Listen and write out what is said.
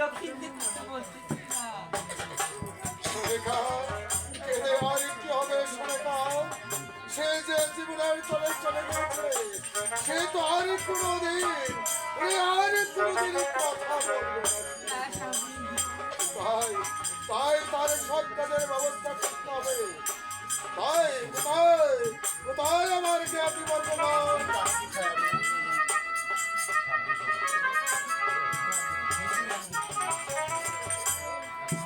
লক্ষ্মীতে কথা বলতেছি না সুরেখা এদের আর কি হবে সুরেখা সে যে জীবনের চলে গেছে সে তো আর কোনোদিন আর কোনোদিন কথা বলবে তাই তার সরকারের ব্যবস্থা করতে হবে। তাই কোথায় কোথায় আমার জ্ঞাতি বর্তমান